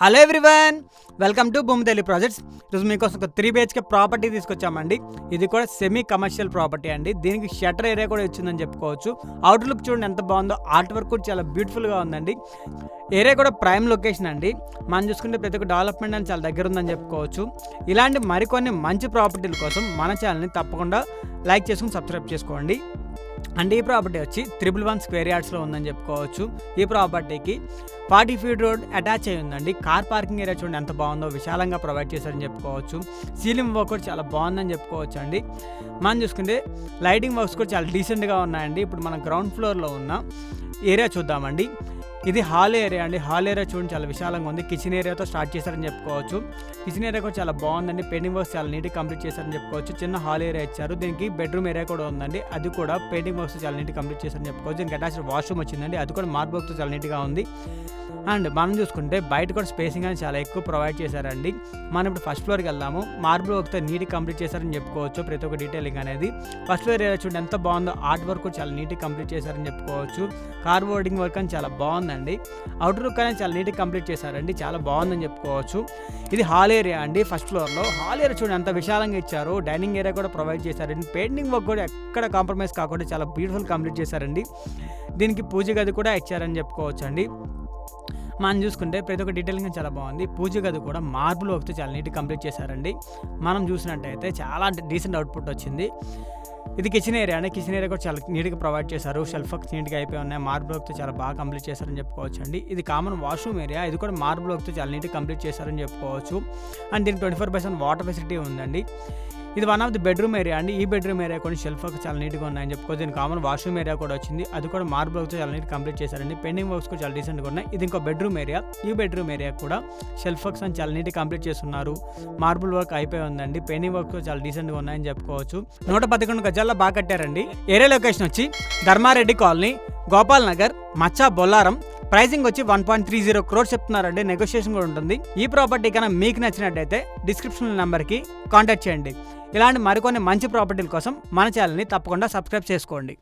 Hello everyone welcome to Bhoomithalli projects ఈరోజు మీకోసం ఒక త్రీ బిహెచ్కే ప్రాపర్టీ తీసుకొచ్చామండి. ఇది కూడా సెమీ కమర్షియల్ ప్రాపర్టీ అండి. దీనికి షటర్ ఏరియా కూడా ఇచ్చిందని చెప్పుకోవచ్చు. అవుట్ లుక్ చూడండి ఎంత బాగుందో. ఆర్ట్ వర్క్ కూడా చాలా బ్యూటిఫుల్గా ఉందండి. ఏరియా కూడా ప్రైమ్ లొకేషన్ అండి. మనం చూసుకుంటే ప్రతి ఒక్క డెవలప్మెంట్ అని చాలా దగ్గర ఉందని చెప్పుకోవచ్చు. ఇలాంటి మరికొన్ని మంచి ప్రాపర్టీల కోసం మన ఛానల్ని తప్పకుండా లైక్ చేసుకుని సబ్స్క్రైబ్ చేసుకోండి. అండ్ ఈ ప్రాపర్టీ వచ్చి త్రిబుల్ వన్ స్క్వేర్ యార్డ్స్లో ఉందని చెప్పుకోవచ్చు. ఈ ప్రాపర్టీకి ఫార్టీ ఫీట్ రోడ్ అటాచ్ అయి ఉందండి. కార్ పార్కింగ్ ఏరియా చూడండి ఎంత బాగుందో విశాలంగా ప్రొవైడ్ చేశారని చెప్పుకోవచ్చు. సీలింగ్ వర్క్ కూడా చాలా బాగుందని చెప్పుకోవచ్చు అండి మనం చూసుకుంటే లైటింగ్ వర్క్స్ కూడా చాలా డీసెంట్గా ఉన్నాయండి. ఇప్పుడు మనం గ్రౌండ్ ఫ్లోర్లో ఉన్న ఏరియా చూద్దామండి. ఇది హాల్ ఏరియా అండి. హాల్ ఏరియా చూడండి చాలా విశాలంగా ఉంది. కిచెన్ ఏరియాతో స్టార్ట్ చేశారని చెప్పుకోవచ్చు. కిచెన్ ఏరియా కూడా చాలా బాగుందండి. పెయింటింగ్ వర్క్స్ చాలా నీట్గా కంప్లీట్ చేశారని చెప్పుకోవచ్చు. చిన్న హాల్ ఏరియా ఇచ్చారు. దీనికి బెడ్రూమ్ ఏరియా కూడా ఉందండి. అది కూడా పెయింటింగ్ వర్క్స్ చాలా నీట్గా కంప్లీట్ చేశారని చెప్పుకోవచ్చు. దీనికి అటాచ్డ్ వాష్రూమ్ వచ్చిందండి. అది కూడా మార్బ్ చాలా నీట్గా ఉంది. అండ్ మనం చూసుకుంటే బయట కూడా స్పేసింగ్ అని చాలా ఎక్కువ ప్రొవైడ్ చేశారండి. మనం ఇప్పుడు ఫస్ట్ ఫ్లోర్కి వెళ్దాము. మార్బుల్ వర్క్తో నీట్ కంప్లీట్ చేశారని చెప్పుకోవచ్చు. ప్రతి ఒక్క డీటెయిలింగ్ అనేది. ఫస్ట్ ఫ్లోర్ ఏరియా చూడండి ఎంత బాగుందో. ఆర్ట్ వర్క్ కూడా చాలా నీట్గా కంప్లీట్ చేశారని చెప్పుకోవచ్చు. కార్ బోర్డింగ్ వర్క్ అని చాలా బాగుంది. బాగుందండి. అవుటర్ లుక్ అనేది చాలా నీట్గా కంప్లీట్ చేశారండి. చాలా బాగుందని చెప్పుకోవచ్చు. ఇది హాల్ ఏరియా అండి ఫస్ట్ ఫ్లోర్లో హాల్ ఏరియా చూడండి అంత విశాలంగా ఇచ్చారు. డైనింగ్ ఏరియా కూడా ప్రొవైడ్ చేశారండి. పెయింటింగ్ వర్క్ కూడా ఎక్కడ కాంప్రమైజ్ కాకుండా చాలా బ్యూటిఫుల్ కంప్లీట్ చేశారండి. దీనికి పూజ గది కూడా ఇచ్చారని చెప్పుకోవచ్చు అండి మనం చూసుకుంటే ప్రతి ఒక్క డీటెయిలింగ్ చాలా బాగుంది. పూజ గది కూడా మార్బుల్ వర్క్తో చాలా నీట్గా కంప్లీట్ చేశారండి. మనం చూసినట్టయితే చాలా డీసెంట్ అవుట్పుట్ వచ్చింది. ఇది కిచెన్ ఏరియా అండి. కిచెన్ ఏరియా కూడా చాలా నీట్గా ప్రొవైడ్ చేశారు. షెల్ఫ్ నీట్గా అయిపోయి ఉన్నాయి. మార్బుల్ వర్క్తో చాలా బాగా కంప్లీట్ చేశారని చెప్పుకోవచ్చు అండి. ఇది కామన్ వాష్రూమ్ ఏరియా ఇది కూడా మార్బుల్ వర్క్తో చాలా నీట్గా కంప్లీట్ చేశారని చెప్పుకోవచ్చు. అండ్ దీనికి twenty four percent water facility ఉందండి. ఇది one of the bedroom area అండి. ఈ బెడ్రూమ్ ఏరియా కూడా షెల్ఫ్ వర్క్ చాలా నీట్గా ఉన్నాయని చెప్పుకోవచ్చు. దీని కామన్ వాష్రూమ్ ఏరియా కూడా వచ్చింది. అది కూడా మార్బుల్ వర్క్స్ చాలా నీట్ కంప్లీట్ చేశారండి. పెండింగ్ వర్క్స్ కూడా చాలా డీసెంట్గా ఉన్నాయి. ఇది ఇంకో బెడ్రూమ్ ఏరియా ఈ బెడ్రూమ్ ఏరియా కూడా షెల్ఫ్ వర్క్స్ అని చాలా నీట్గా కంప్లీట్ చేస్తున్నారు. మార్బుల్ వర్క్ అయిపోయి ఉందండి. పెండింగ్ వర్క్స్ చాలా డీసెంట్గా ఉన్నాయని చెప్పుకోవచ్చు. నూట పదకొండు గజాల్లో బాగా కట్టారండి. ఏరియా లొకేషన్ వచ్చి ధర్మారెడ్డి కాలనీ గోపాల్ నగర్ మచ్చా బొల్లారం ప్రైసింగ్ వచ్చి one point three zero crores చెప్తున్నారండి. నెగోషియేషన్ కూడా ఉంటుంది. ఈ ప్రాపర్టీ కన్నా మీకు నచ్చినట్టయితే డిస్క్రిప్షన్ నెంబర్కి కాంటాక్ట్ చేయండి. ఇలాంటి మరికొన్ని మంచి ప్రాపర్టీల కోసం మన ఛానల్ని తప్పకుండా సబ్స్క్రైబ్ చేసుకోండి.